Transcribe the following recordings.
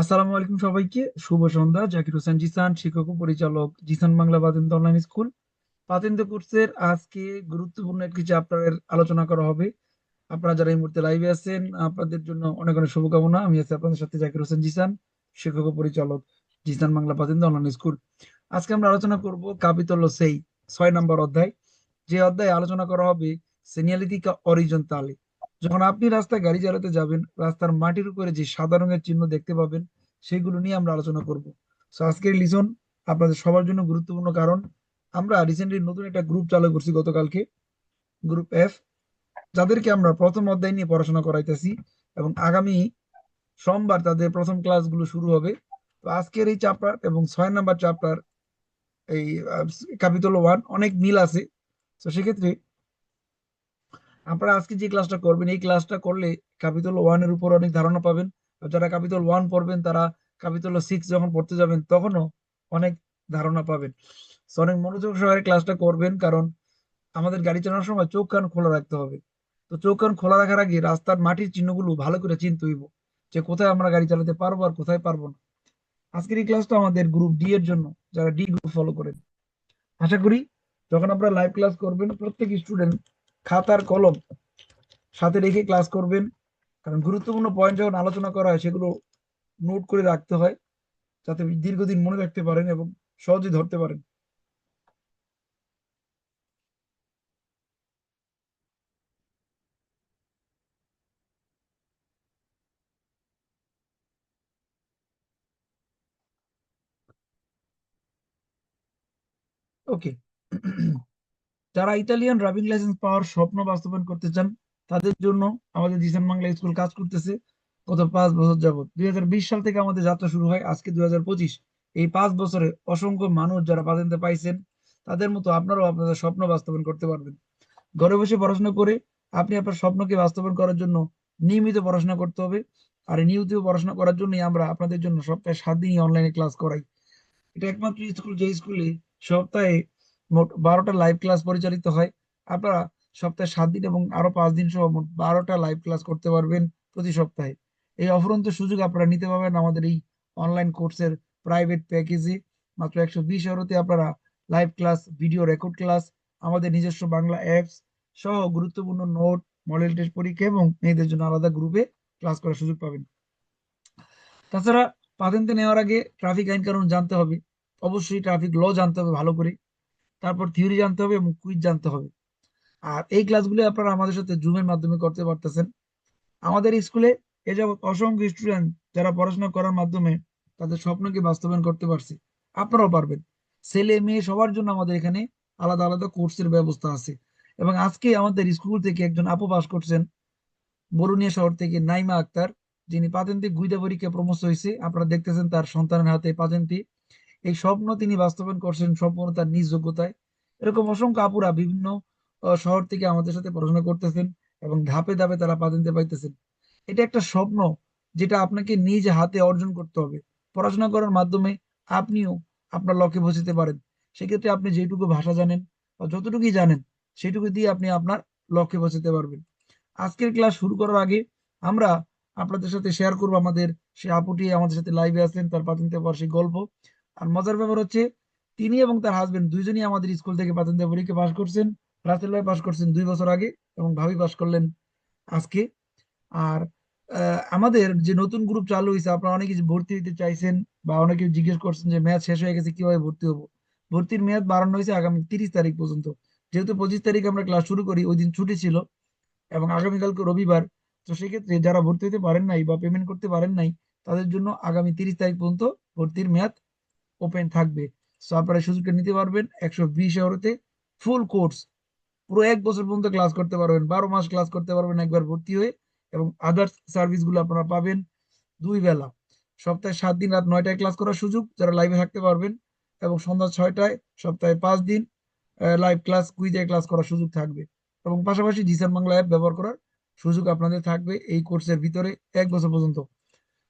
আসসালামু আলাইকুম সবাইকে। শুভ সন্ধ্যা। জাকির হোসেন জিসান, শিক্ষক ও পরিচালক জিসান বাংলা পাতেন্দ্র অনলাইন স্কুল পাতেন্দ্র কোর্সের আজকে গুরুত্বপূর্ণ একটি চ্যাপ্টারের আলোচনা করা হবে। আপনারা যারা এই মুহূর্তে লাইভে আছেন, আপনাদের জন্য অনেক অনেক শুভকামনা। আমি আছি আপনাদের সাথে জাকির হোসেন জিসান, শিক্ষক ও পরিচালক জিসান বাংলা পাতেন্দ্র অনলাইন স্কুল আজকে আমরা আলোচনা করব কাপিতল সেই, ছয় নম্বর অধ্যায়। যে অধ্যায়ে আলোচনা করা হবে সেনিয়ালিটিকা অরিজন তালে। যখন আপনি রাস্তায় গাড়ি চালাতে যাবেন, রাস্তার মাটির উপরে যে সাদা রঙের চিহ্ন দেখতে পাবেন, সেগুলো নিয়ে আমরা আলোচনা করব। সো আজকের লিসন আপনাদের সবার জন্য গুরুত্বপূর্ণ কারণ, আমরা রিসেন্টলি নতুন একটা গ্রুপ চালু করছি গতকালকে গ্রুপ এফ যাদেরকে আমরা প্রথম অধ্যায় নিয়ে পড়াশোনা করাইতেছি এবং আগামী সোমবার তাদের প্রথম ক্লাসগুলো শুরু হবে। তো আজকের এই চ্যাপ্টার এবং ছয় নাম্বার চ্যাপ্টার এই ক্যাপিটাল ওয়ান অনেক মিল আছে। তো সেক্ষেত্রে আপনারা আজকে যে ক্লাসটা করবেন, এই ক্লাসটা করলে ক্যাপিটাল ওয়ানের উপর অনেক ধারণা পাবেন। যারা ক্যাপিটাল ওয়ান পড়বেন, তারা ক্যাপিটাল সিক্স যখন পড়তে যাবেন, তখনও অনেক ধারণা পাবেন। অনেক মনোযোগ সহকারে ক্লাসটা করবেন, কারণ আমাদের গাড়ি চালানোর সময় চোখ কান খোলা রাখতে হবে। তো চোখ কান খোলা রাখার আগে রাস্তার মাটির চিহ্নগুলো ভালো করে চিনতে হইব, যে কোথায় আমরা গাড়ি চালাতে পারব আর কোথায় পারব না। আজকের এই ক্লাসটা আমাদের গ্রুপ ডি এর জন্য, যারা ডি গ্রুপ ফলো করেন। আশা করি যখন আপনারা লাইভ ক্লাস করবেন, প্রত্যেক স্টুডেন্ট খাতার কলম সাথে রেখে ক্লাস করবেন। কারণ গুরুত্বপূর্ণ পয়েন্ট যখন আলোচনা করা হয়, সেগুলো নোট করে রাখতে হয়, যাতে দীর্ঘদিন মনে রাখতে পারেন এবং সহজে ধরতে পারেন। ওকে যারা ইতালিয়ান ড্রাইভিং লাইসেন্স পাওয়ার স্বপ্ন বাস্তবায়ন করতে চান, তাদের জন্য আমাদের জিসান বাংলা স্কুল কাজ করতেছে গত পাঁচ বছর যাবত দুই সাল থেকে আমাদের যাত্রা শুরু হয় আজকে দুই এই পাঁচ বছরে অসংখ্য মানুষ যারা পাতেন্তে পাইছেন, তাদের মতো আপনারাও আপনাদের স্বপ্ন বাস্তবায়ন করতে পারবেন। ঘরে বসে পড়াশোনা করে আপনি আপনার স্বপ্নকে বাস্তবায়ন করার জন্য নিয়মিত পড়াশোনা করতে হবে। আর নিয়মিত পড়াশোনা করার জন্যই আমরা আপনাদের জন্য সপ্তাহে সাত দিনই অনলাইনে ক্লাস করাই। এটা একমাত্র স্কুল যে স্কুলে সপ্তাহে মোট বারোটা লাইভ ক্লাস পরিচালিত হয়। আপনারা সপ্তাহে সাত দিন এবং আরও পাঁচ দিন সহ মোট বারোটা লাইভ ক্লাস করতে পারবেন প্রতি সপ্তাহে। এই অফুরন্ত সুযোগ আপনারা নিতে পারবেন আমাদের এই অনলাইন কোর্সের প্রাইভেট প্যাকেজে মাত্র একশো বিশ ইউরোতে আপনারা live class video record class আমাদের নিজস্ব বাংলা অ্যাপস সহ গুরুত্বপূর্ণ নোট মডেল টেস্ট পরীক্ষা এবং মেয়েদের জন্য আলাদা গ্রুপে ক্লাস করার সুযোগ পাবেন। তাছাড়া পাতেন্তে নেওয়ার আগে ট্রাফিক আইন কানুন জানতে হবে। অবশ্যই ট্রাফিক ল জানতে হবে ভালো করে। তারপর থিওরি জানতে হবে এবং কুইজ জানতে হবে। আর এই ক্লাসগুলো আপনারা আমাদের সাথে জুমের মাধ্যমে করতে পারতেছেন। আমাদের স্কুলে এ যাবৎ অসংখ্য স্টুডেন্ট যারা পড়াশোনা করার মাধ্যমে তাদের স্বপ্নকে বাস্তবায়ন করতে পারছে, আপনারাও পারবেন। ছেলে মেয়ে সবার জন্য আমাদের এখানে আলাদা আলাদা কোর্সের ব্যবস্থা আছে। এবং আজকে আমাদের স্কুল থেকে একজন আপু পাস করছেন, বরুণিয়া শহর থেকে নাইমা আক্তার, যিনি পাতেন্তে গুইদা পরীক্ষা প্রমোশ হয়েছে। আপনারা দেখতেছেন তার সন্তানের হাতে পাতেন্টি এই স্বপ্ন তিনি বাস্তবায়ন করছেন সম্পূর্ণ তার নিজ যোগ্যতায়। এরকম অসংখ্য আপুরা বিভিন্ন শহর থেকে আমাদের সাথে পড়াশোনা করতেছেন এবং ধাপে ধাপে তারা পাতেন্তে পাইতেছেন এটা একটা স্বপ্ন যেটা আপনাকে নিজ হাতে অর্জন করতে হবে। পড়াশোনা করার মাধ্যমে আপনিও আপনার লক্ষ্যে পৌঁছতে পারেন। সেক্ষেত্রে আপনি যেটুকু ভাষা জানেন বা যতটুকুই জানেন, সেটুকু দিয়ে আপনি আপনার লক্ষ্যে পৌঁছতে পারবেন। আজকের ক্লাস শুরু করার আগে আমরা আপনাদের সাথে শেয়ার করব আমাদের সে আপুটি আমাদের সাথে লাইভে আছেন, তার পাতেন্তে বার্ষিক গল্প। আর মজার ব্যাপার হচ্ছে, তিনি এবং তার হাজবেন্ড দুইজনই আমাদের স্কুল থেকে পাতেন্তে পরীক্ষা পাশ করছেন। রাসেল ভাই পাশ করছেন দুই বছর আগে এবং ভাবি পাশ করলেন আজকে। আর আমাদের যে নতুন গ্রুপ চালু হয়েছে আপনারা অনেকে ভর্তি হইতে চাইছেন বা অনেকে জিজ্ঞেস করছেন যে ম্যাচ শেষ হয়ে গেছে, কীভাবে ভর্তি হব? ভর্তির মেয়াদ বাড়ানো হয়েছে আগামী তিরিশ তারিখ পর্যন্ত। যেহেতু পঁচিশ তারিখ আমরা ক্লাস শুরু করি, ওই দিন ছুটি ছিল এবং আগামীকালকে রবিবার। তো সেক্ষেত্রে যারা ভর্তি হতে পারেন নাই বা পেমেন্ট করতে পারেন নাই, তাদের জন্য আগামী তিরিশ তারিখ পর্যন্ত ভর্তির মেয়াদ ওপেন থাকবে। সো আপনারা সুযোগটা নিতে পারবেন একশো বিশ আওয়ারতে ফুল কোর্স পুরো এক বছর পর্যন্ত ক্লাস করতে পারবেন, বারো মাস ক্লাস করতে পারবেন একবার ভর্তি হয়ে এবং আদার্স সার্ভিসগুলো আপনারা পাবেন দুই বেলা। সপ্তাহে সাত দিন, রাত নয়টায় ক্লাস করার সুযোগ, যারা লাইভে থাকতে পারবেন এবং সন্ধ্যা ছয়টায়, সপ্তাহে পাঁচ দিন লাইভ ক্লাস কুইজে ক্লাস করার সুযোগ থাকবে। এবং পাশাপাশি জিসান বাংলা অ্যাপ ব্যবহার করার সুযোগ আপনাদের থাকবে এই কোর্সের ভিতরে এক বছর পর্যন্ত।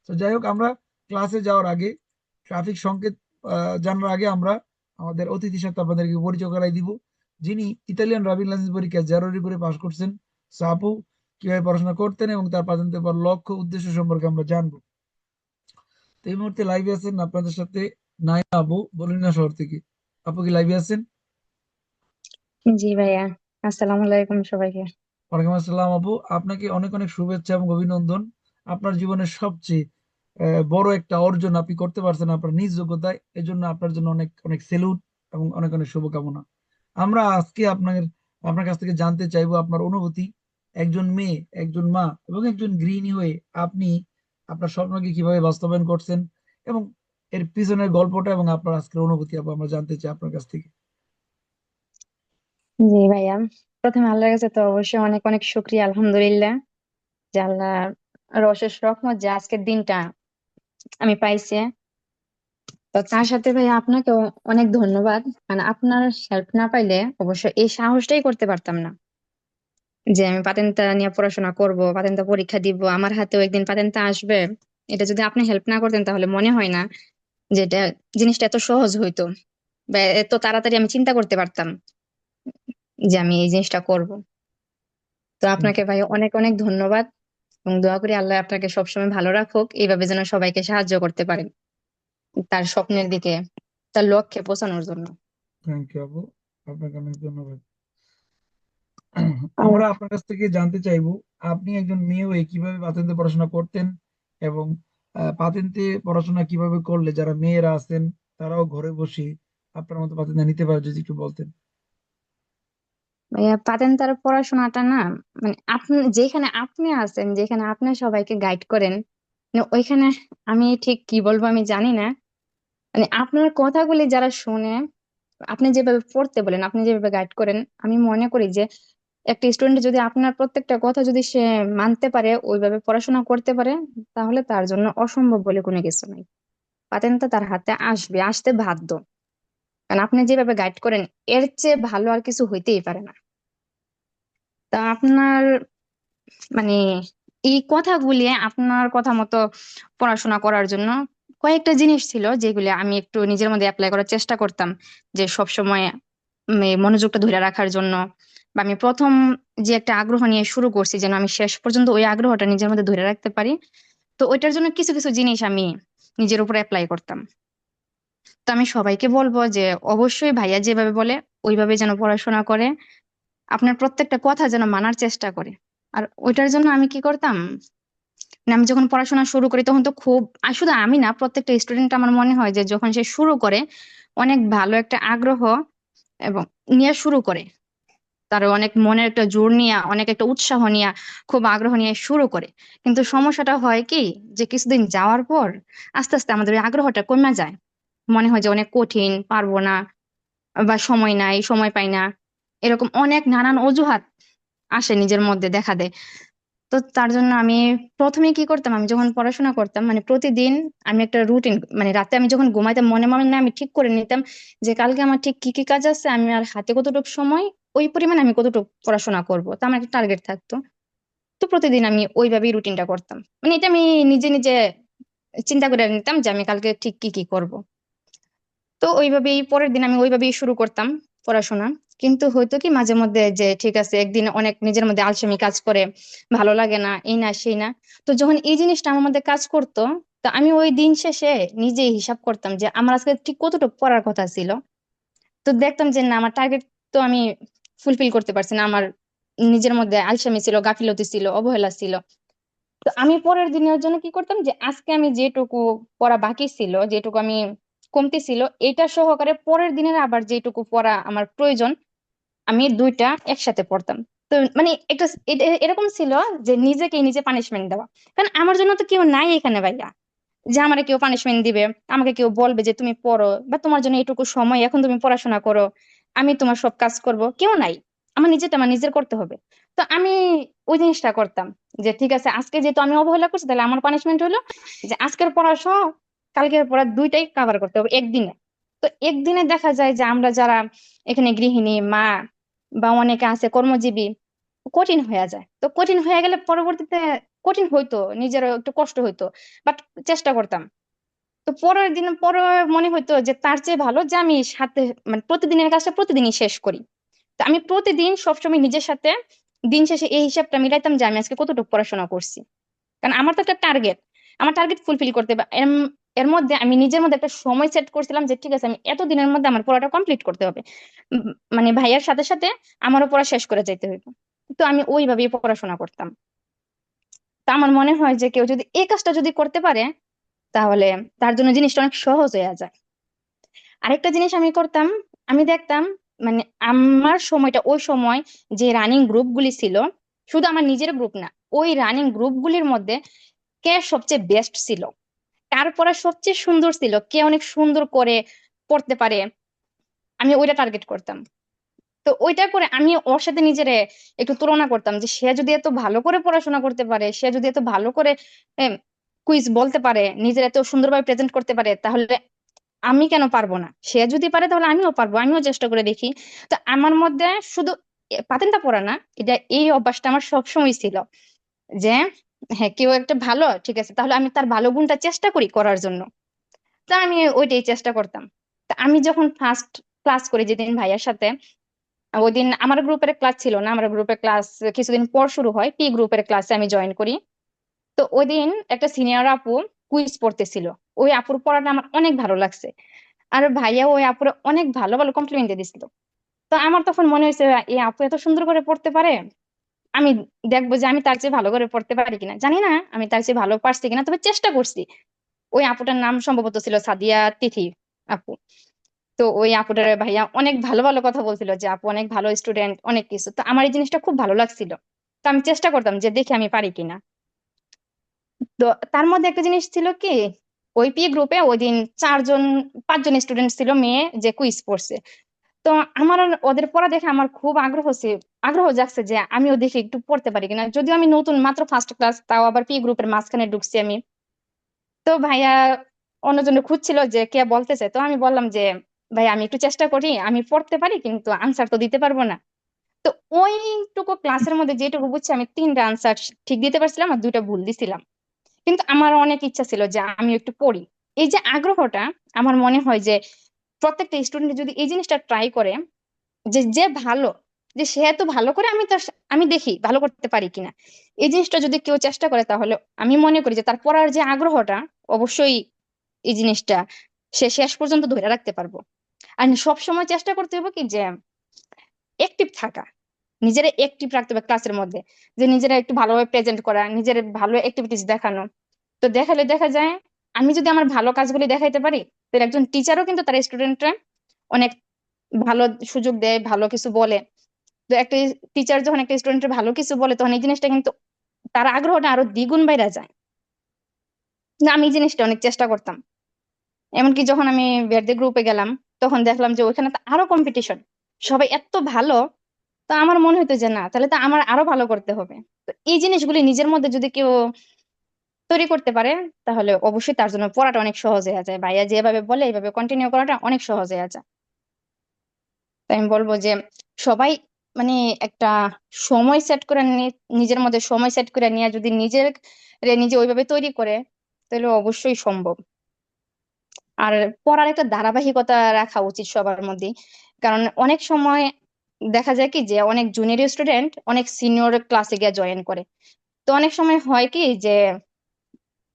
তো যাই হোক, আমরা ক্লাসে যাওয়ার আগে ট্রাফিক সংকেত জানার আগে আমরা আমাদের অতিথি সাথে আপনাদেরকে পরিচয় করাই দিব যিনি ইতালিয়ান ড্রাইভিং লাইসেন্স পরীক্ষা জারুরি করে পাশ করছেন। সাপু কীভাবে পড়াশোনা করতেন এবং তার পাঠানতে পর লক্ষ্য উদ্দেশ্য সম্পর্কে আমরা জানব। তো এই মুহূর্তে লাইভে আছেন আপনাদের সাথে নাইমা আপু বলিনা শহর থেকে। আপু কি লাইভে আছেন? জি ভাইয়া আসসালামু আলাইকুম সবাইকে। ওয়ালাইকুম আসসালাম আপু। আপনাকে অনেক অনেক শুভেচ্ছা এবং অভিনন্দন। আপনার জীবনের সবচেয়ে বড় একটা অর্জন আপনি করতে পারছেন আপনার নিজ যোগ্যতায়, এজন্য আপনার জন্য অনেক অনেক সেলুট এবং অনেক অনেক শুভকামনা। আমরা আজকে আপনার আপনার কাছ থেকে জানতে চাইব আপনার অনুভূতি। একজন মেয়ে, একজন মা এবং একজন গৃহিণী হয়ে আপনি আপনার স্বপ্নকে কীভাবে বাস্তবায়ন করছেন এবং এর পিছনের গল্পটা এবং আপনার আজকের অনুভূতি আমরা জানতে চাই আপনার কাছ থেকে। জি ভাইয়া, প্রথমে আল্লাহর কাছে তো অবশ্যই অনেক অনেক শুক্রিয়া, আলহামদুলিল্লাহ। যে আল্লাহর অশেষ রহমত যে আজকের দিনটা আমি পাইছি। তো তার সাথে ভাইয়া আপনাকেও অনেক ধন্যবাদ। মানে আপনার হেল্প না পাইলে অবশ্য এই সাহসটাই করতে পারতাম না। যে আমি পাতেনটা নিয়ে পড়াশোনা করব পাতেনটা পরীক্ষা দিব, আমার হাতেও একদিন পাতেনটা আসবে। এটা যদি আপনি হেল্প না করতেন তাহলে মনে হয় না যে এটা জিনিসটা এত সহজ হইতো বা এত তাড়াতাড়ি আমি চিন্তা করতে পারতাম যে আমি এই জিনিসটা করব। তো আপনাকে ভাই অনেক অনেক ধন্যবাদ। এবং দোয়া করি আল্লাহ আপনাকে সবসময় ভালো রাখুক। এইভাবে যেন সবাইকে সাহায্য করতে পারেন তার স্বপ্নের দিকে, তার লক্ষ্যে পৌঁছানোর জন্য। থ্যাংক ইউ আপু আপনাকে অনেক ধন্যবাদ। আমরা আপনার কাছ থেকে জানতে চাইব, আপনি একজন মেয়ে হয়ে কীভাবে পাতেন্তে পড়াশোনা করতেন এবং পাতেন্তে পড়াশোনা কীভাবে করলে? যারা মেয়েরা আছেন, তারাও ঘরে বসে আপনার মতো পাতেন্তে নিতে পারে যদি একটু বলতেন। ভাইয়া পাতেন্তার পড়াশোনাটা না মানে আপনি, যেখানে আপনি আছেন, যেখানে আপনি সবাইকে গাইড করেন মানে ওইখানে আমি ঠিক কি বলব আমি জানি না। মানে আপনার কথাগুলি যারা শুনে, আপনি যেভাবে পড়তে বলেন, আপনি যেভাবে গাইড করেন, আমি মনে করি যে একটা স্টুডেন্ট যদি আপনার প্রত্যেকটা কথা যদি সে মানতে পারে, ওইভাবে পড়াশোনা করতে পারে, তাহলে তার জন্য অসম্ভব বলে কোনো কিছু নাই। পাতেন্তা তার হাতে আসবে, আসতে বাধ্য। কারণ আপনি যেভাবে গাইড করেন, এর চেয়ে ভালো আর কিছু হইতেই পারে না। তা আপনার মানে এই কথাগুলি, আপনার কথা মতো পড়াশোনা করার জন্য কয়েকটা জিনিস ছিল যেগুলি আমি একটু নিজের মধ্যে অ্যাপ্লাই করার চেষ্টা করতাম, যে সব সময় মনোযোগটা ধরে রাখার জন্য বা আমি প্রথম যে একটা আগ্রহ নিয়ে শুরু করছি যেন আমি শেষ পর্যন্ত ওই আগ্রহটা নিজের মধ্যে ধরে রাখতে পারি, তো ওইটার জন্য কিছু কিছু জিনিস আমি নিজের উপর অ্যাপ্লাই করতাম। তো আমি সবাইকে বলব যে অবশ্যই ভাইয়া যেভাবে বলে, ওইভাবে যেন পড়াশোনা করে। আপনার প্রত্যেকটা কথা যেন মানার চেষ্টা করে। আর ওইটার জন্য আমি কি করতাম? আমি যখন পড়াশোনা শুরু করি তখন তো খুব, আর শুধু আমি না, প্রত্যেকটা স্টুডেন্ট আমার মনে হয় যে যখন সে শুরু করে, অনেক ভালো একটা আগ্রহ এবং নিয়ে শুরু করে। তার অনেক মনের একটা জোর নিয়ে, অনেক একটা উৎসাহ নিয়ে, খুব আগ্রহ নিয়ে শুরু করে। কিন্তু সমস্যাটা হয় কি যে কিছুদিন যাওয়ার পর আস্তে আস্তে আমাদের আগ্রহটা কমে যায়। মনে হয় যে অনেক কঠিন, পারব না বা সময় নাই, সময় পাই না। এরকম অনেক নানান অজুহাত আসে নিজের মধ্যে দেখা দেয়। তো তার জন্য আমি প্রথমে কি করতাম, আমি যখন পড়াশোনা করতাম মানে প্রতিদিন আমি একটা রুটিন মানে রাতে আমি যখন ঘুমাইতাম, মনে মনে আমি ঠিক করে নিতাম যে কালকে আমার ঠিক কি কি কাজ আছে, আমি আর হাতে কতটুকু সময়, ওই পরিমাণে আমি কতটুকু পড়াশোনা করব, তো আমার একটা টার্গেট থাকতো। তো প্রতিদিন আমি ওইভাবেই রুটিনটা করতাম। মানে এটা আমি নিজে নিজে চিন্তা করে নিতাম যে আমি কালকে ঠিক কি কি করব। তো ওইভাবেই পরের দিন আমি ওইভাবেই শুরু করতাম পড়াশোনা। কিন্তু হয়তো কি মাঝে মধ্যে যে ঠিক আছে, একদিন অনেক নিজের মধ্যে আলসেমি কাজ করে, ভালো লাগে না, এই না, সেই না। তো যখন এই জিনিসটা আমার মধ্যে কাজ করতো, তো আমি ওই দিন শেষে নিজেই হিসাব করতাম যে আমার আজকে ঠিক কতটুকু পড়ার কথা ছিল। তো দেখতাম যে না, আমার টার্গেট তো আমি ফুলফিল করতে পারছি না। আমার নিজের মধ্যে আলসেমি ছিল, গাফিলতি ছিল, অবহেলা ছিল। তো আমি পরের দিনের জন্য কি করতাম যে আজকে আমি যেটুকু পড়া বাকি ছিল, যেটুকু আমি কমতি ছিল। এটা সহকারে পরের দিনের আবার যেটুকু পড়া আমার প্রয়োজন, আমি দুইটা একসাথে পড়তাম। তো মানে একটা এরকম ছিল যে নিজেকে নিজে পানিশমেন্ট দেওয়া। কারণ আমার জন্য তো কেউ নাই এখানে ভাইয়া। যে আমাকে কেউ পানিশমেন্ট দিবে, আমাকে কেউ বলবে যে তুমি পড়ো বা তোমার জন্য এটুকু সময়, এখন তুমি পড়াশোনা করো, আমি তোমার সব কাজ করব, কেউ নাই। আমার নিজেরটা আমার নিজের করতে হবে। তো আমি ওই জিনিসটা করতাম যে ঠিক আছে, আজকে যেহেতু আমি অবহেলা করছি, তাহলে আমার পানিশমেন্ট হলো যে আজকের পড়া সহ কালকের পড়া দুইটাই কভার করতে হবে একদিনে। তো একদিনে দেখা যায় যে আমরা যারা এখানে গৃহিণী, মা বা অনেকে আছে কর্মজীবী, কঠিন হয়ে যায়। তো কঠিন হয়ে গেলে পরবর্তীতে কঠিন হইতো, নিজেরও একটু কষ্ট হইতো বাট চেষ্টা করতাম। তো পরের দিন, পরে মনে হইতো যে তার চেয়ে ভালো যে আমি সাথে মানে প্রতিদিনের কাজটা প্রতিদিনই শেষ করি। তো আমি প্রতিদিন সবসময় নিজের সাথে দিন শেষে এই হিসাবটা মিলাইতাম যে আমি আজকে কতটুকু পড়াশোনা করছি। কারণ আমার তো একটা টার্গেট আমার টার্গেট ফুলফিল করতে এর মধ্যে আমি নিজের মধ্যে একটা সময় সেট করছিলাম যে ঠিক আছে, আমি এত দিনের মধ্যে আমার পড়াটা কমপ্লিট করতে হবে। মানে ভাইয়ার সাথে সাথে আমারও পড়া শেষ করে যাইতে হইব। তো আমি ওইভাবেই পড়াশোনা করতাম। তা আমার মনে হয় যে কেউ যদি এই কাজটা যদি করতে পারে, তাহলে তার জন্য জিনিসটা অনেক সহজ হয়ে যায়। আরেকটা জিনিস আমি করতাম, আমি দেখতাম মানে আমার সময়টা ওই সময় যে রানিং গ্রুপগুলি ছিল, শুধু আমার নিজের গ্রুপ না, ওই রানিং গ্রুপগুলির মধ্যে কে সবচেয়ে বেস্ট ছিল? কার পড়া সবচেয়ে সুন্দর ছিল কে অনেক সুন্দর করে পড়তে পারে, আমি ওইটা টার্গেট করতাম। তো ওইটা করে আমি ওর সাথে নিজেরে একটু তুলনা করতাম যে সে যদি এত ভালো করে পড়াশোনা করতে পারে, সে যদি এত ভালো করে কুইজ বলতে পারে, নিজের এত সুন্দরভাবে প্রেজেন্ট করতে পারে, তাহলে আমি কেন পারব না? সে যদি পারে তাহলে আমিও পারব, আমিও চেষ্টা করে দেখি। তো আমার মধ্যে শুধু পাতেনটা পড়া না, এটা এই অভ্যাসটা আমার সবসময় ছিল যে হ্যাঁ কেউ একটা ভালো, ঠিক আছে, তাহলে আমি তার ভালো গুণটা চেষ্টা করি করার জন্য। তা আমি ওইটাই চেষ্টা করতাম। তা আমি যখন ফার্স্ট ক্লাস করি যেদিন ভাইয়ার সাথে ওই দিন আমার গ্রুপের ক্লাস ছিল না, আমার গ্রুপের ক্লাস কিছুদিন পর শুরু হয় পি গ্রুপের ক্লাসে আমি জয়েন করি। তো ওই দিন একটা সিনিয়র আপু কুইজ পড়তেছিল। ওই আপুর পড়াটা আমার অনেক ভালো লাগছে। আর ভাইয়া ওই আপুরে অনেক ভালো ভালো কমপ্লিমেন্ট দিয়ে দিছিল। তো আমার তখন মনে হয়েছে এই আপু এত সুন্দর করে পড়তে পারে আমি দেখব যে আমি তার চেয়ে ভালো করে পড়তে পারি কিনা। জানি না আমি তার চেয়ে ভালো পারছি কিনা, তবে চেষ্টা করছি। ওই আপুটার নাম সম্ভবত ছিল সাদিয়া তিথি আপু। তো ওই আপুটার ভাইয়া অনেক ভালো ভালো কথা বলছিল যে, আপু অনেক ভালো স্টুডেন্ট অনেক কিছু। তো আমার এই জিনিসটা খুব ভালো লাগছিল। তো আমি চেষ্টা করতাম যে দেখি আমি পারি কিনা। তো তার মধ্যে একটা জিনিস ছিল কি, ওই পি গ্রুপে ওই দিন চারজন, পাঁচজন স্টুডেন্ট ছিল মেয়ে যে কুইজ পড়ছে। তো আমার ওদের পড়া দেখে আমার খুব আগ্রহ আগ্রহ জাগছে যে আমিও দেখি একটু পড়তে পারি কিনা। যদিও আমি নতুন মাত্র ফার্স্ট ক্লাস তাও আবার পি গ্রুপের মাঝখানে ঢুকছি আমি। তো ভাইয়া অন্যজনে খুঁজছিল যে কে বলতেছে, তো আমি বললাম যে, ভাই, আমি একটু চেষ্টা করি, আমি পড়তে পারি কিন্তু আনসার তো দিতে পারব না। তো ওইটুকু ক্লাসের মধ্যে যেটুকু বুঝছি, আমি তিনটা আনসার ঠিক দিতে পারছিলাম আর দুইটা ভুল দিছিলাম। কিন্তু আমার অনেক ইচ্ছা ছিল যে আমি একটু পড়ি। এই যে আগ্রহটা, আমার মনে হয় যে প্রত্যেকটা স্টুডেন্ট যদি এই জিনিসটা ট্রাই করে, যে যে ভালো যে সে এত ভালো করে আমি তার আমি দেখি ভালো করতে পারি কিনা। এই জিনিসটা যদি কেউ চেষ্টা করে তাহলে আমি মনে করি যে তার পড়ার যে আগ্রহটা অবশ্যই এই জিনিসটা সে শেষ পর্যন্ত ধরে রাখতে পারব। আর সব সময় চেষ্টা করতে হবে কি যে অ্যাক্টিভ থাকা। নিজেরা অ্যাক্টিভ রাখতে হবে ক্লাসের মধ্যে। যে নিজেরা একটু ভালোভাবে প্রেজেন্ট করা, নিজের ভালো অ্যাক্টিভিটিস দেখানো। তো দেখালে দেখা যায়, আমি যদি আমার ভালো কাজগুলি দেখাইতে পারি, তাহলে একজন টিচারও কিন্তু তার স্টুডেন্টরা অনেক ভালো সুযোগ দেয়, ভালো কিছু বলে। একটা টিচার যখন একটা স্টুডেন্টের ভালো কিছু বলে, তখন এই জিনিসটা কিন্তু তার আগ্রহটা আরও দ্বিগুণ বাইরা যায়। না, আমি এই জিনিসটা অনেক চেষ্টা করতাম। এমনকি যখন আমি বেরদে গ্রুপে গেলাম, তখন দেখলাম যে ওইখানে তো আরও কম্পিটিশন সবাই এত ভালো, তো আমার মনে হতো যে না, তাহলে তো আমার আরও ভালো করতে হবে। তো এই জিনিসগুলি নিজের মধ্যে যদি কেউ তৈরি করতে পারে, তাহলে অবশ্যই তার জন্য পড়াটা অনেক সহজ হয়ে যায়। ভাইয়া যেভাবে বলে, এইভাবে কন্টিনিউ করাটা অনেক সহজ হয়ে যায়। তাই আমি বলব যে সবাই মানে একটা সময় সেট করে নিজের মধ্যে সময় সেট করে নিয়ে যদি নিজের নিজে ওইভাবে তৈরি করে, তাহলে অবশ্যই সম্ভব। আর পড়ার একটা ধারাবাহিকতা রাখা উচিত সবার মধ্যেই কারণ অনেক সময় দেখা যায় কি যে অনেক জুনিয়র স্টুডেন্ট অনেক সিনিয়র ক্লাসে গিয়ে জয়েন করে। তো অনেক সময় হয় কি যে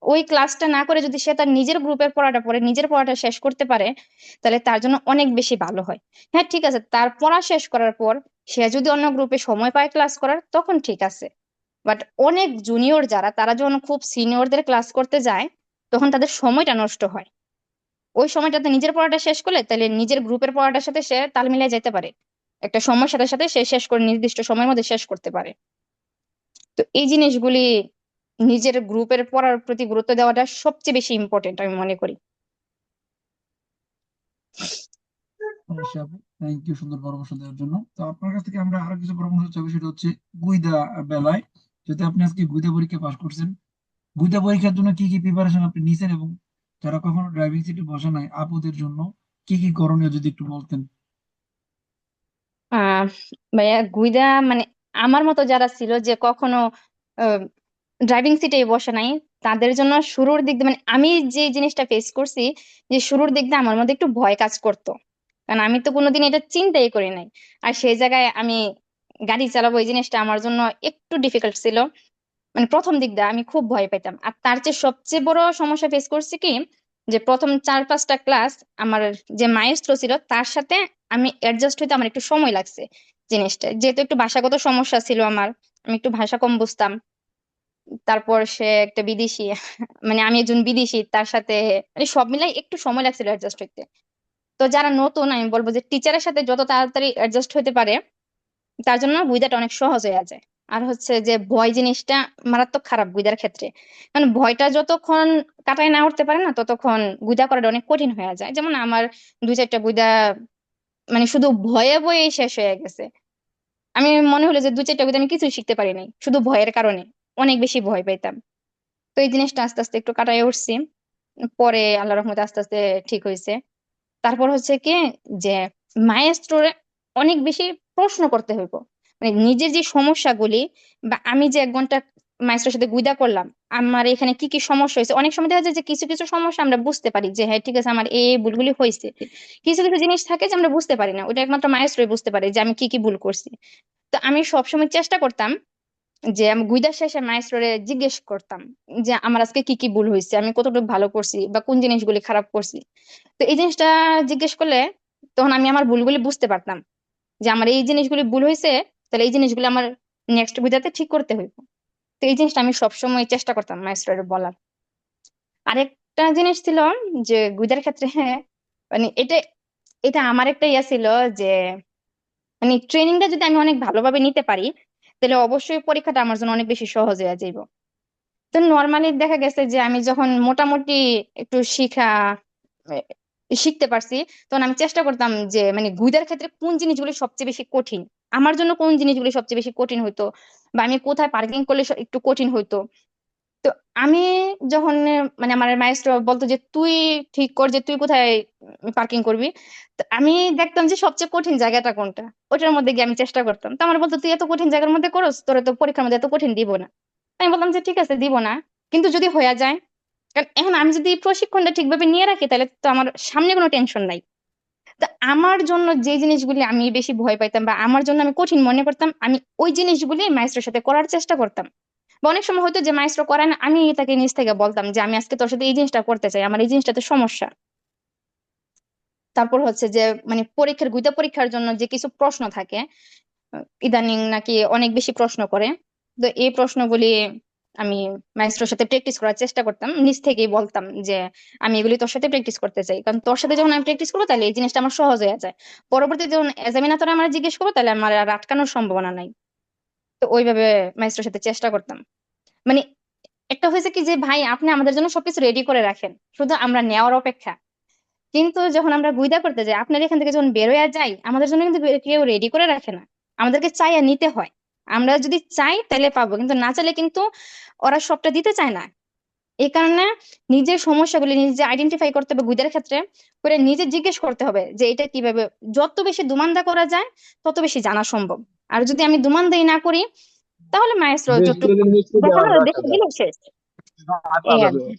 ওই ক্লাসটা না করে যদি সে তার নিজের গ্রুপের পড়াটা পড়ে, নিজের পড়াটা শেষ করতে পারে, তাহলে তার জন্য অনেক বেশি ভালো হয়। হ্যাঁ ঠিক আছে, তার পড়া শেষ করার পর সে যদি অন্য গ্রুপে সময় পায় ক্লাস করার, তখন ঠিক আছে। বাট অনেক জুনিয়র যারা, তারা যখন খুব সিনিয়রদের ক্লাস করতে যায়, তখন তাদের সময়টা নষ্ট হয়। ওই সময়টাতে নিজের পড়াটা শেষ করলে, তাহলে নিজের গ্রুপের পড়াটার সাথে সে তাল মিলিয়ে যেতে পারে। একটা সময়ের সাথে সাথে সে শেষ করে নির্দিষ্ট সময়ের মধ্যে শেষ করতে পারে। তো এই জিনিসগুলি নিজের গ্রুপের পড়ার প্রতি গুরুত্ব দেওয়াটা সবচেয়ে বেশি ইম্পর্টেন্ট আমি মনে করি। থ্যাংক ইউ সুন্দর পরামর্শ দেওয়ার জন্য। তো আপনার কাছ থেকে আমরা আরও কিছু পরামর্শ চাইব, সেটা হচ্ছে গুইদা বেলায়। যদি আপনি আজকে গুইদা পরীক্ষা পাশ করছেন। গুইদা পরীক্ষার জন্য কি কি প্রিপারেশন আপনি নিছেন এবং যারা কখনো ড্রাইভিং সিটে বসে নাই, আপুদের জন্য কি কি করণীয় যদি একটু বলতেন? ভাইয়া, গুইদা মানে আমার মতো যারা ছিল যে কখনো ড্রাইভিং সিটে বসে নাই, তাদের জন্য শুরুর দিক দিয়ে মানে আমি যে জিনিসটা ফেস করছি, যে শুরুর দিক দিয়ে আমার মধ্যে একটু ভয় কাজ করতো। কারণ আমি তো কোনোদিন এটা চিন্তাই করি নাই। আর সেই জায়গায় আমি গাড়ি চালাবো এই জিনিসটা আমার জন্য একটু ডিফিকাল্ট ছিল। মানে প্রথম দিক দিয়ে আমি খুব ভয় পেতাম আর তার চেয়ে সবচেয়ে বড় সমস্যা ফেস করছি কি, যে প্রথম চার, পাঁচটা ক্লাস আমার যে মায়েস্ট্রো ছিল, তার সাথে আমি অ্যাডজাস্ট হইতে আমার একটু সময় লাগছে জিনিসটা। যেহেতু একটু ভাষাগত সমস্যা ছিল আমার, আমি একটু ভাষা কম বুঝতাম। তারপর সে একটা বিদেশি মানে আমি একজন বিদেশি, তার সাথে মানে সব মিলাই একটু সময় লাগছিল অ্যাডজাস্ট হইতে। তো যারা নতুন, আমি বলব যে টিচারের সাথে যত তাড়াতাড়ি অ্যাডজাস্ট হইতে পারে, তার জন্য বুইদাটা অনেক সহজ হয়ে যায় আর হচ্ছে যে ভয় জিনিসটা মারাত্মক খারাপ গুইদার ক্ষেত্রে। কারণ ভয়টা যতক্ষণ কাটায় না উঠতে পারে না, ততক্ষণ গুইদা করাটা অনেক কঠিন হয়ে যায়। যেমন আমার দুই চারটা গুইদা মানে শুধু ভয়ে ভয়ে শেষ হয়ে গেছে। আমি মনে হলো যে দুই চারটা গুইদা আমি কিছুই শিখতে পারি নাই, শুধু ভয়ের কারণে। অনেক বেশি ভয় পাইতাম। তো এই জিনিসটা আস্তে আস্তে একটু কাটায় উঠছি। পরে আল্লাহ রহমতে আস্তে আস্তে ঠিক হয়েছে তারপর হচ্ছে কি যে মায়েস্ট্রোরে অনেক বেশি প্রশ্ন করতে হইব। মানে নিজের যে সমস্যাগুলি বা আমি যে এক ঘণ্টা মায়েস্ট্রোর সাথে গুইদা করলাম, আমার এখানে কি কি সমস্যা হয়েছে? অনেক সময় দেখা যায় যে কিছু কিছু সমস্যা আমরা বুঝতে পারি যে হ্যাঁ ঠিক আছে, আমার এই এই ভুলগুলি হয়েছে। কিছু কিছু জিনিস থাকে যে আমরা বুঝতে পারি না। ওটা একমাত্র মায়েস্ট্রোই বুঝতে পারে যে আমি কি কি ভুল করছি। তো আমি সবসময় চেষ্টা করতাম যে আমি গুইদার শেষে মায়েস্ট্রোরে জিজ্ঞেস করতাম যে আমার আজকে কি কি ভুল হয়েছে আমি কতটুকু ভালো করছি বা কোন জিনিসগুলি খারাপ করছি? তো এই জিনিসটা জিজ্ঞেস করলে তখন আমি আমার ভুলগুলি বুঝতে পারতাম যে আমার এই জিনিসগুলি ভুল হয়েছে তাহলে এই জিনিসগুলো আমার নেক্সট বুঝাতে ঠিক করতে হইব। তো এই জিনিসটা আমি সবসময় চেষ্টা করতাম মাইস্টারের বলার। আরেকটা জিনিস ছিল যে গুইদার ক্ষেত্রে হ্যাঁ মানে এটা এটা আমার একটা ইয়া ছিল যে মানে ট্রেনিংটা যদি আমি অনেক ভালোভাবে নিতে পারি তাহলে অবশ্যই পরীক্ষাটা আমার জন্য অনেক বেশি সহজ হয়ে যাইব। তো নর্মালি দেখা গেছে যে আমি যখন মোটামুটি একটু শিখা শিখতে পারছি, তখন আমি চেষ্টা করতাম যে মানে গুইদার ক্ষেত্রে কোন জিনিসগুলি সবচেয়ে বেশি কঠিন, আমার জন্য কোন জিনিসগুলি সবচেয়ে বেশি কঠিন হইতো বা আমি কোথায় পার্কিং করলে একটু কঠিন হইতো। তো আমি যখন মানে আমার মাইস্ট্রো বলতো যে, তুই ঠিক কর যে, তুই কোথায় পার্কিং করবি? তো আমি দেখতাম যে, সবচেয়ে কঠিন জায়গাটা কোনটা? ওটার মধ্যে গিয়ে আমি চেষ্টা করতাম। তো আমার বলতো, তুই এত কঠিন জায়গার মধ্যে করস, তোর তো পরীক্ষার মধ্যে এত কঠিন দিব না। আমি বললাম যে, ঠিক আছে, দিব না। কিন্তু যদি হয়ে যায়, কারণ এখন আমি যদি প্রশিক্ষণটা ঠিকভাবে নিয়ে রাখি, তাহলে তো আমার সামনে কোনো টেনশন নাই। তা আমার জন্য যে জিনিসগুলি আমি বেশি ভয় পাইতাম বা আমার জন্য আমি কঠিন মনে করতাম, আমি ওই জিনিসগুলি মাইস্ট্রোর সাথে করার চেষ্টা করতাম। অনেক সময় হয়তো যে মাইস্ট্রো করে না আমি তাকে নিজ থেকে বলতাম যে, আমি আজকে তোর সাথে এই জিনিসটা করতে চাই, আমার এই জিনিসটাতে সমস্যা। তারপর হচ্ছে যে মানে পরীক্ষার গুইদা পরীক্ষার জন্য যে কিছু প্রশ্ন থাকে, ইদানিং নাকি অনেক বেশি প্রশ্ন করে। তো এই প্রশ্নগুলি আমি মাইস্ট্রোর সাথে প্র্যাকটিস করার চেষ্টা করতাম, নিজ থেকেই বলতাম যে, আমি এগুলি তোর সাথে প্র্যাকটিস করতে চাই। কারণ তোর সাথে যখন আমি প্র্যাকটিস করব, তাহলে এই জিনিসটা আমার সহজ হয়ে যায়। পরবর্তীতে যখন এক্সামিনার আমার জিজ্ঞেস করব, তাহলে আমার আর আটকানোর সম্ভাবনা নাই। তো ওইভাবে মাইস্ট্রোর সাথে চেষ্টা করতাম। মানে একটা হয়েছে কি যে, ভাই, আপনি আমাদের জন্য সবকিছু রেডি করে রাখেন। শুধু আমরা নেওয়ার অপেক্ষা। কিন্তু যখন আমরা গুইদা করতে যাই, আপনার এখান থেকে যখন বের হয়ে যাই, আমাদের জন্য কিন্তু কেউ রেডি করে রাখে না। আমাদেরকে চাইয়া নিতে হয়। আমরা যদি চাই তাহলে পাবো। কিন্তু না চাইলে কিন্তু ওরা সবটা দিতে চায় না। এই কারণে নিজের সমস্যাগুলি নিজে আইডেন্টিফাই করতে হবে গুইদার ক্ষেত্রে। করে নিজে জিজ্ঞেস করতে হবে যে, এটা কীভাবে, যত বেশি দুমান্দা করা যায়, তত বেশি জানা সম্ভব। আর যদি আমি দুমান্দাই না করি তাহলে মায়ের যতটুকু দেখে দিলে শেষ। আর কি।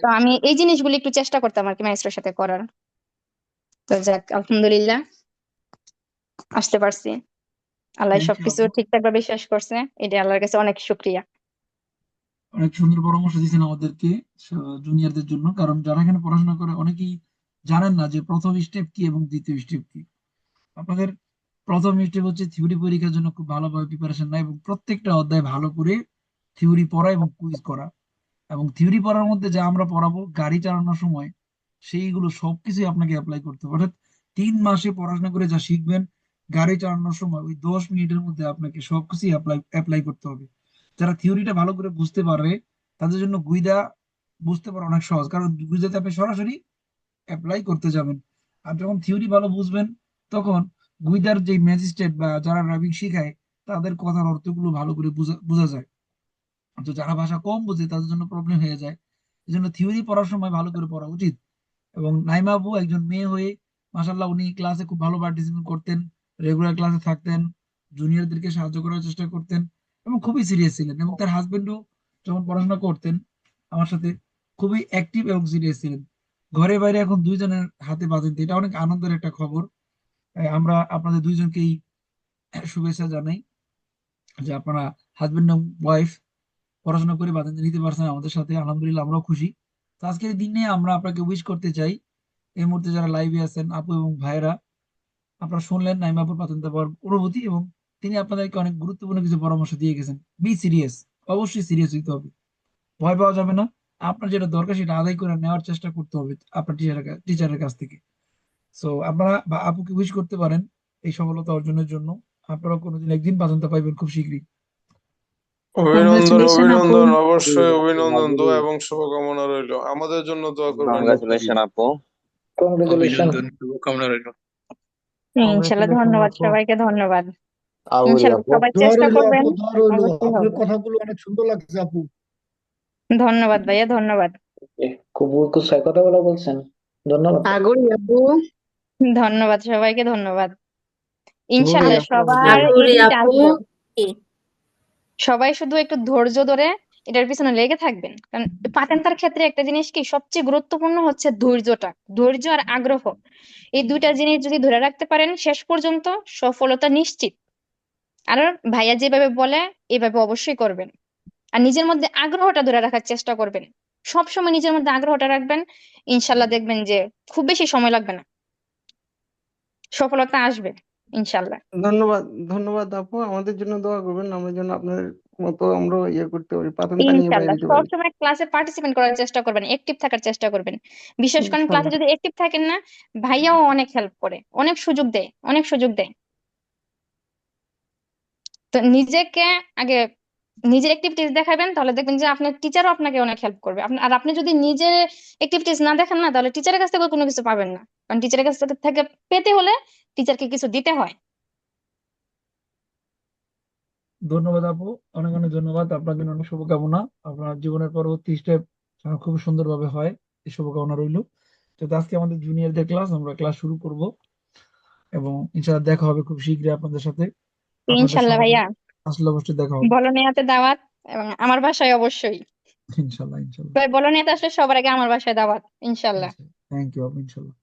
তো আমি এই জিনিসগুলি একটু চেষ্টা করতাম আর কি মাইস্ট্রোর সাথে করার। তো যাক আলহামদুলিল্লাহ আসতে পারছি। আল্লাহ সবকিছু ঠিকঠাক ভাবে শেষ করছে। এটা আল্লাহর কাছে অনেক শুক্রিয়া। অনেক সুন্দর পরামর্শ দিয়েছেন আমাদেরকে জুনিয়রদের জন্য। কারণ যারা এখানে পড়াশোনা করে অনেকেই জানেন না যে প্রথম স্টেপ কি এবং দ্বিতীয় স্টেপ কি। আপনাদের প্রথম স্টেপ হচ্ছে থিওরি পরীক্ষার জন্য খুব ভালোভাবে প্রিপারেশন নেয় এবং প্রত্যেকটা অধ্যায় ভালো করে থিওরি পড়া এবং কুইজ করা। এবং থিওরি পড়ার মধ্যে যা আমরা পড়াবো, গাড়ি চালানোর সময় সেইগুলো সবকিছুই আপনাকে অ্যাপ্লাই করতে হবে। অর্থাৎ তিন মাসে পড়াশোনা করে যা শিখবেন, গাড়ি চালানোর সময় ওই দশ মিনিটের মধ্যে আপনাকে সবকিছুই অ্যাপ্লাই অ্যাপ্লাই করতে হবে। যারা থিওরিটা ভালো করে বুঝতে পারবে, তাদের জন্য গুইদা বুঝতে পারা অনেক সহজ। কারণ গুইদাতে আপনি সরাসরি অ্যাপ্লাই করতে যাবেন। আর যখন থিওরি ভালো বুঝবেন, তখন গুইদার যে ম্যাজিস্ট্রেট বা যারা ড্রাইভিং শিখায়, তাদের কথার অর্থগুলো ভালো করে বোঝা যায়। তো যারা ভাষা কম বোঝে, তাদের জন্য প্রবলেম হয়ে যায়। এই জন্য থিওরি পড়ার সময় ভালো করে পড়া উচিত। এবং নাইমা আপু একজন মেয়ে হয়ে মাসাল্লাহ উনি ক্লাসে খুব ভালো পার্টিসিপেট করতেন রেগুলার ক্লাসে থাকতেন জুনিয়রদেরকে সাহায্য করার চেষ্টা করতেন, এবং খুবই সিরিয়াস ছিলেন। এবং তার হাজবেন্ডও যখন পড়াশোনা করতেন, আমার সাথে খুবই অ্যাক্টিভ এবং সিরিয়াস ছিলেন। ঘরে বাইরে এখন দুইজনের হাতে বাঁধেন এটা অনেক আনন্দের একটা খবর। আমরা আপনাদের দুইজনকেই শুভেচ্ছা জানাই যে আপনারা হাজবেন্ড এবং ওয়াইফ পড়াশোনা করে বাঁধেন নিতে পারছেন আমাদের সাথে। আলহামদুলিল্লাহ আমরাও খুশি। তো আজকের দিনে আমরা আপনাকে উইশ করতে চাই, এই মুহূর্তে যারা লাইভে আছেন আপু এবং ভাইরা আপনারা শুনলেন নাইমা আপুর পাতেন দেওয়ার অনুভূতি এবং তিনি আপনাদেরকে অনেক গুরুত্বপূর্ণ কিছু পরামর্শ দিয়ে গেছেন। বি সিরিয়াস অবশ্যই সিরিয়াস হইতে হবে। ভয় পাওয়া যাবে না। আপনার যেটা দরকার সেটা আদায় করে নেওয়ার চেষ্টা করতে হবে আপনার টিচারের টিচারের কাছ থেকে। সো আপনারা বা আপুকে উইশ করতে পারেন এই সফলতা অর্জনের জন্য। আপনারা কোনোদিন একদিন পাতেনটা পাইবেন খুব শীঘ্রই। অভিনন্দন অভিনন্দন অবশ্যই অভিনন্দন দোয়া এবং শুভকামনা রইল। আমাদের জন্য দোয়া করবেন। কংগ্রাচুলেশন আপু। কংগ্রেচুলেশন শুভকামনা রইল। ইনশাল্লাহ Congratulations, ধন্যবাদ সবাইকে ধন্যবাদ। সবাই চেষ্টা করবেন। কথাগুলো অনেক সুন্দর লাগছে আপু। ধন্যবাদ ভাইয়া ধন্যবাদ। খুব গুছায় কথাগুলো বলছেন। ধন্যবাদ। আগরি আপু। ধন্যবাদ সবাইকে ধন্যবাদ। ইনশাল্লাহ সবার সবাই শুধু একটু ধৈর্য ধরে এটার পিছনে লেগে থাকবেন। কারণ পাতেন্তার ক্ষেত্রে একটা জিনিস কি সবচেয়ে গুরুত্বপূর্ণ হচ্ছে ধৈর্যটা। ধৈর্য আর আগ্রহ। এই দুইটা জিনিস যদি ধরে রাখতে পারেন শেষ পর্যন্ত সফলতা নিশ্চিত। আর ভাইয়া যেভাবে বলে এভাবে অবশ্যই করবেন। আর নিজের মধ্যে আগ্রহটা ধরে রাখার চেষ্টা করবেন। সবসময় নিজের মধ্যে আগ্রহটা রাখবেন। ইনশাল্লাহ দেখবেন যে খুব বেশি সময় লাগবে না। সফলতা আসবে ইনশাল্লাহ ধন্যবাদ ধন্যবাদ আপু। আমাদের জন্য দোয়া করবেন আমরা যেন আপনার মতো আমরা ইয়ে করতে পারি পাতেনটা নিয়ে বাইরে ইনশাল্লাহ দিতে পারি। সবসময় ক্লাসে পার্টিসিপেট করার চেষ্টা করবেন অ্যাক্টিভ থাকার চেষ্টা করবেন। বিশেষ করে ক্লাসে যদি অ্যাক্টিভ থাকেন না ভাইয়াও অনেক হেল্প করে অনেক সুযোগ দেয় অনেক সুযোগ দেয়। তো নিজেকে আগে নিজের অ্যাক্টিভিটিস দেখাবেন তাহলে দেখবেন যে আপনার টিচারও আপনাকে অনেক হেল্প করবে। আর আপনি যদি নিজের অ্যাক্টিভিটিস না দেখেন না তাহলে টিচারের কাছ থেকে কোনো কিছু পাবেন না। কারণ টিচারের কাছ থেকে পেতে হলে টিচারকে কিছু দিতে হয়। ধন্যবাদ আপু অনেক অনেক ধন্যবাদ। আপনার জন্য অনেক শুভকামনা। আপনার জীবনের পরবর্তী স্টেপ খুব সুন্দরভাবে হয় এই শুভকামনা রইল। তো আজকে আমাদের জুনিয়রদের ক্লাস আমরা ক্লাস শুরু করব এবং ইনশাআল্লাহ দেখা হবে খুব শীঘ্রই আপনাদের সাথে। সমাজে ভাইয়া। আসলে অবশ্যই দেখা হবে। বলনিয়াতে দাওয়াত এবং আমার বাসায় অবশ্যই। ইনশাল্লাহ তবে বলনিয়াতে আসলে সবার আগে আমার বাসায় দাওয়াত ইনশাল্লাহ থ্যাংক ইউ আপু ইনশাল্লাহ